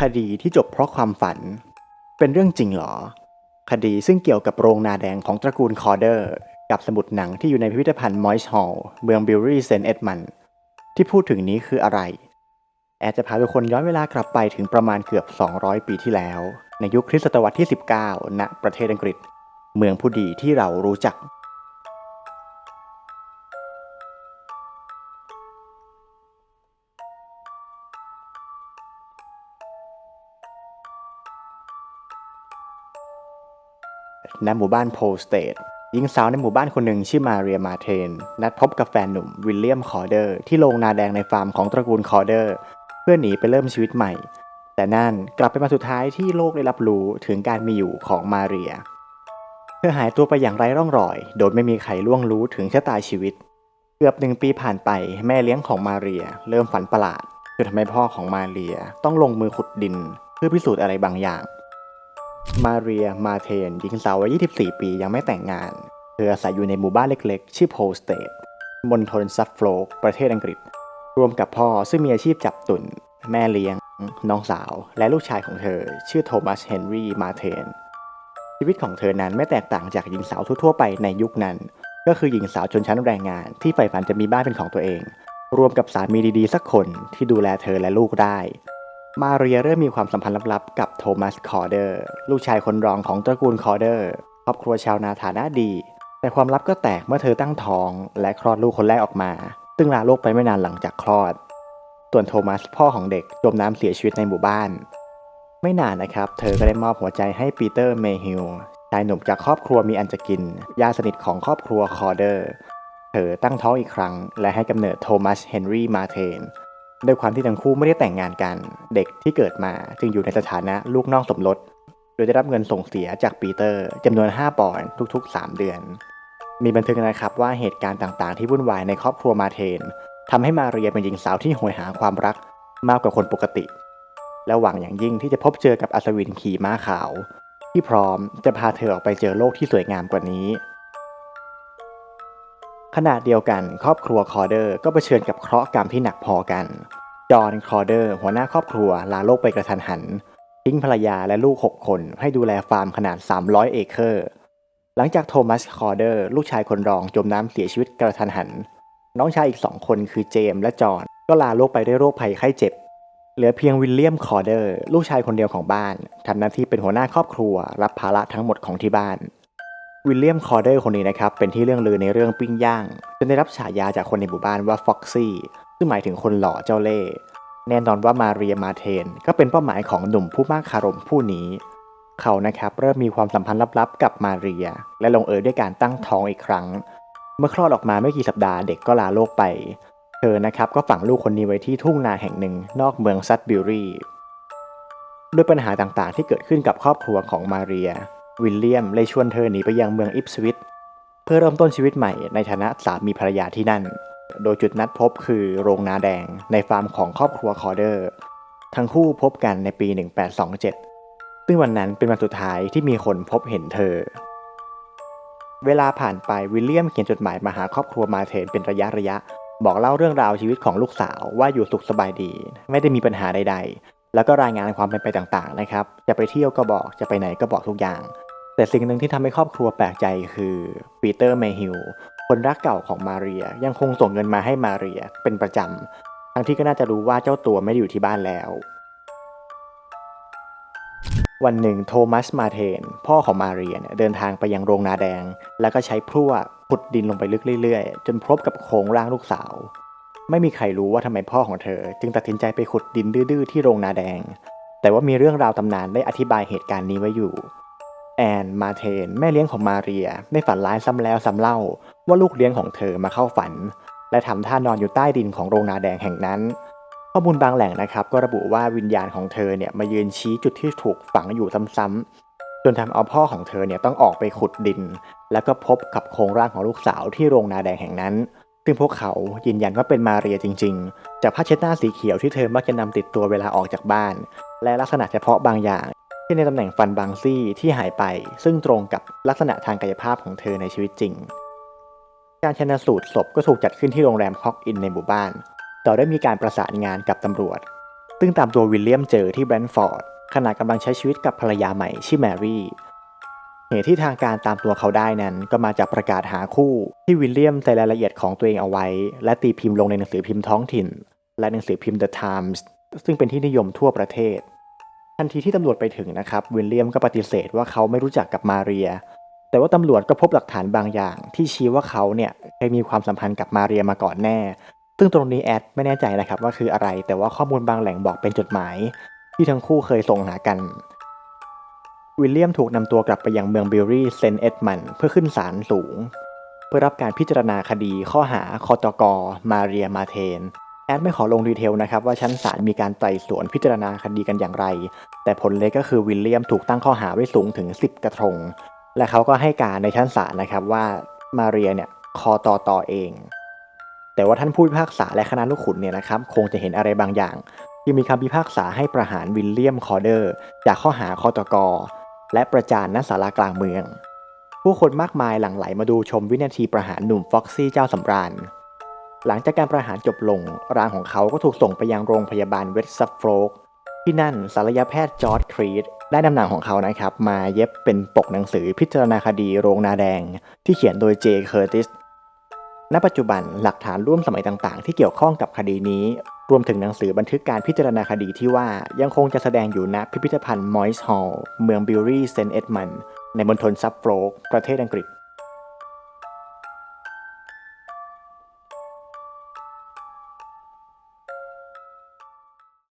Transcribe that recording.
คดีที่จบเพราะความฝัน เป็นเรื่องจริงเหรอ คดีซึ่งเกี่ยวกับโรงนาแดงของตระกูลคอเดอร์ กับสมุดหนังที่อยู่ในพิพิธภัณฑ์มอยส์ฮอลล์เมืองบิลลี่เซนเอ็ดมัน ที่พูดถึงนี้คืออะไร แอดจะพาทุกคนย้อนเวลากลับไปถึงประมาณเกือบ 200 ปีที่แล้ว ในยุคคริสตศตวรรษที่ 19 ณ ประเทศอังกฤษ เมืองผู้ดีที่เรารู้จัก ณหมู่บ้านโพลสเตดหญิงสาวในหมู่บ้านคนหนึ่งชื่อมาเรียมาเทน นัดพบกับแฟนหนุ่มวิลเลียมคอเดอร์ที่โรงนาแดงในฟาร์มของตระกูลคอเดอร์ เพื่อหนีไปเริ่มชีวิตใหม่ แต่นั่นกลับเป็นวันสุดท้ายที่โลกได้รับรู้ถึงการมีอยู่ของมาเรีย เธอหายตัวไปอย่างไร้ร่องรอย โดยไม่มีใครล่วงรู้ถึงชะตาชีวิต เกือบหนึ่งปีผ่านไปแม่เลี้ยงของมาเรีย เริ่มฝันประหลาดจนทำให้พ่อของมาเรียต้องลงมือขุดดิน เพื่อพิสูจน์อะไรบางอย่าง มาเรีย มาเทนหญิงสาววัย 24 ปียังไม่แต่งงาน เธออาศัยอยู่ในหมู่บ้านเล็กๆ ชื่อโพสเตดมณฑลซัฟโฟลกประเทศอังกฤษ รวมกับพ่อซึ่งมีอาชีพจับตุ่นแม่เลี้ยง น้องสาว และลูกชายของเธอ ชื่อโทมัสเฮนรี่ มาเทน ชีวิตของเธอนั้นไม่แตกต่างจากหญิงสาวทั่วๆไปในยุคนั้น ก็คือหญิงสาวชนชั้นแรงงานที่ใฝ่ฝันจะมีบ้านเป็นของตัวเอง รวมกับสามีดีๆ สักคนที่ดูแลเธอและลูกได้ มาเรียเริ่มมีความสัมพันธ์ลับๆ กับโทมัสคอร์เดอร์ ลูกชายคนรองของตระกูลคอร์เดอร์ครอบครัวชาวนาฐานะดี แต่ความลับก็แตกเมื่อเธอตั้งท้อง และคลอดลูกคนแรกออกมาซึ่งลาโลกไปไม่นานหลังจากคลอด ส่วนโทมัสพ่อของเด็กจมน้ำเสียชีวิตในหมู่บ้าน ไม่นานนะครับ เธอก็ได้มอบหัวใจให้ปีเตอร์เมฮิลชายหนุ่มจากครอบครัวมีอันจะกินญาติสนิทของครอบครัวคอร์เดอร์ เธอตั้งท้องอีกครั้ง และให้กำเนิดโทมัสเฮนรี่มาเทน ด้วยความที่ทั้งคู่ไม่ได้แต่งงานกัน เด็กที่เกิดมาจึงอยู่ในสถานะลูกนอกสมรส โดยได้รับเงินส่งเสียจากปีเตอร์จำนวน 5 ปอนด์ทุก ๆ 3 เดือน มีบันทึกนะครับว่าเหตุการณ์ต่างๆ ที่วุ่นวายในครอบครัวมาเทนทำให้มาเรียเป็นหญิงสาวที่โหยหาความรักมากกว่าคนปกติ และหวังอย่างยิ่งที่จะพบเจอกับอัศวินขี่ม้าขาว ที่พร้อมจะพาเธอออกไปเจอโลกที่สวยงามกว่านี้ขณะเดียวกันครอบครัวคอเดอร์ก็เผชิญกับเคราะห์กรรมที่หนักพอกัน จอห์นคอร์เดอร์ หัวหน้าครอบครัว ลาโลกไปกระทันหัน ทิ้งภรรยาและลูก 6 คน ให้ดูแลฟาร์มขนาด 300 เอเคอร์ หลังจากโทมัสคอร์เดอร์ ลูกชายคนรองจมน้ำเสียชีวิตกระทันหัน น้องชายอีกสองคนคือเจมส์และจอห์นก็ลาโลกไปด้วยโรคภัยไข้เจ็บ เหลือเพียงวิลเลียมคอร์เดอร์ ลูกชายคนเดียวของบ้านทำหน้าที่เป็นหัวหน้าครอบครัว รับภาระทั้งหมดของที่บ้านวิลเลียมคอร์เดอร์คนนี้นะครับเป็นที่เรื่องลือในเรื่องปิ้งย่างจนได้รับฉายาจากคนในหมู่บ้านว่าฟ็อกซี่ ซึ่งหมายถึงคนหล่อเจ้าเล่ห์แน่นอนว่ามาเรียมาเทน ก็เป็นเป้าหมายของหนุ่มผู้มากคารมผู้นี้ เขานะครับเริ่มมีความสัมพันธ์ลับๆกับมาเรีย และลงเอยด้วยการตั้งท้องอีกครั้ง เมื่อคลอดออกมาไม่กี่สัปดาห์เด็กก็ลาโลกไป เธอนะครับก็ฝังลูกคนนี้ไว้ที่ทุ่งนาแห่งหนึ่งนอกเมืองซัตบิลรีด้วยปัญหาต่างๆ ที่เกิดขึ้นกับครอบครัวของมาเรีย วิลเลียมเลยชวนเธอหนีไปยังเมืองอิปสวิตเพื่อเริ่มต้นชีวิตใหม่ในฐานะสามีภรรยาที่นั่น โดยจุดนัดพบคือโรงนาแดงในฟาร์มของครอบครัวคอเดอร์ ทั้งคู่พบกันในปี 1827 ซึ่งวันนั้นเป็นวันสุดท้ายที่มีคนพบเห็นเธอ เวลาผ่านไปวิลเลียมเขียนจดหมายมาหาครอบครัวมาเทนเป็นระยะระยะ บอกเล่าเรื่องราวชีวิตของลูกสาวว่าอยู่สุขสบายดี ไม่ได้มีปัญหาใด ๆ แล้วก็รายงานความเป็นไปต่างๆนะครับ จะไปเที่ยวก็บอกจะไปไหนก็บอกทุกอย่างแต่สิ่งหนึ่งที่ทำให้ครอบครัวแปลกใจคือปีเตอร์เมฮิล คนรักเก่าของมาเรียยังคงส่งเงินมาให้มาเรียเป็นประจำ ทั้งที่ก็น่าจะรู้ว่าเจ้าตัวไม่ได้อยู่ที่บ้านแล้ว วันหนึ่งโทมัสมาเทน พ่อของมาเรียเนี่ยเดินทางไปยังโรงนาแดง แล้วก็ใช้พลั่วขุดดินลงไปลึกเรื่อยๆ จนพบกับโครงร่างลูกสาว ไม่มีใครรู้ว่าทำไมพ่อของเธอ จึงตัดสินใจไปขุดดินดื้อๆที่โรงนาแดง แต่ว่ามีเรื่องราวตำนานได้อธิบายเหตุการณ์นี้ไว้อยู่แอน มาเทน แม่เลี้ยงของมาเรีย ได้ฝันร้ายซ้ำแล้วซ้ำเล่า ว่าลูกเลี้ยงของเธอมาเข้าฝัน และทำท่านอนอยู่ใต้ดินของโรงนาแดงแห่งนั้น ข้อมูลบางแหล่งนะครับก็ระบุว่าวิญญาณของเธอเนี่ยมายืนชี้จุดที่ถูกฝังอยู่ซ้ำๆจนทำเอาพ่อของเธอเนี่ยต้องออกไปขุดดิน แล้วก็พบกับโครงร่างของลูกสาวที่โรงนาแดงแห่งนั้น ซึ่งพวกเขายืนยันว่าเป็นมาเรียจริง ๆ จากผ้าเช็ดหน้าสีเขียวที่เธอมักจะนำติดตัวเวลาออกจากบ้าน และลักษณะเฉพาะบางอย่างเช่นในตำแหน่งฟันบางซี่ที่หายไป ซึ่งตรงกับลักษณะทางกายภาพของเธอในชีวิตจริง การชนสูตรศพก็ถูกจัดขึ้นที่โรงแรมคอกอินในหมู่บ้าน ต่อได้มีการประสานงานกับตำรวจ ซึ่งตามตัววิลเลียมเจอที่แบรนฟอร์ดขณะกำลังใช้ชีวิตกับภรรยาใหม่ชื่อแมรี่ เหตุที่ทางการตามตัวเขาได้นั้น ก็มาจากประกาศหาคู่ที่วิลเลียมใส่รายละเอียดของตัวเองเอาไว้ และตีพิมพ์ลงในหนังสือพิมพ์ท้องถิ่น และหนังสือพิมพ์ The Times ซึ่งเป็นที่นิยมทั่วประเทศ ทันทีที่ตำรวจไปถึงนะครับวิลเลียมก็ปฏิเสธว่าเขาไม่รู้จักกับมาเรีย แต่ว่าตำรวจก็พบหลักฐานบางอย่าง ที่ชี้ว่าเขาเนี่ยเคยมีความสัมพันธ์กับมาเรียมาก่อนแน่ ซึ่งตรงนี้แอดไม่แน่ใจนะครับว่าคืออะไร แต่ว่าข้อมูลบางแหล่งบอกเป็นจดหมาย ที่ทั้งคู่เคยส่งหากันวิลเลียมถูกนำตัวกลับไปยังเมืองบิลลี่เซนเอ็ดมันด์เพื่อขึ้นศาลสูง เพื่อรับการพิจารณาคดีข้อหาคอตกมาเรียมาเทน แอดไม่ขอลงดีเทลนะครับว่าชั้นศาลมีการไต่สวนพิจารณาคดีกันอย่างไร แต่ผลเลยก็คือวิลเลียมถูกตั้งข้อหาไว้สูงถึง 10 กระทง และเขาก็ให้การในชั้นศาลนะครับว่ามาเรียเนี่ยคอต่อต่อเอง แต่ว่าท่านผู้พิพากษาและคณะลูกขุนเนี่ยนะครับคงจะเห็นอะไรบางอย่างยังมีคำพิพากษาให้ประหารวิลเลียมคอเดอร์ จากข้อหาคอตกและประจานณศาลากลางเมือง ผู้คนมากมายหลั่งไหลมาดูชมวินาทีประหารหนุ่มฟ็อกซี่เจ้าสำราญ หลังจากการประหารจบลงร่างของเขาก็ถูกส่งไปยังโรงพยาบาลเวสต์ซัฟโฟก ที่นั่นศัลยแพทย์จอร์ดครีดได้นำหนังของเขานะครับ มาเย็บเป็นปกหนังสือพิจารณาคดีโรงนาแดง ที่เขียนโดยเจเคอร์ติสณปัจจุบันหลักฐานร่วมสมัยต่างๆ ที่เกี่ยวข้องกับคดีนี้ รวมถึงหนังสือบันทึกการพิจารณาคดีที่ว่ายังคงจะแสดงอยู่ณพิพิธภัณฑ์มอยส์ฮอลล์เมืองบิลลี่เซนต์เอ็ดมันด์ในมณฑลซัฟโฟกประเทศอังกฤษ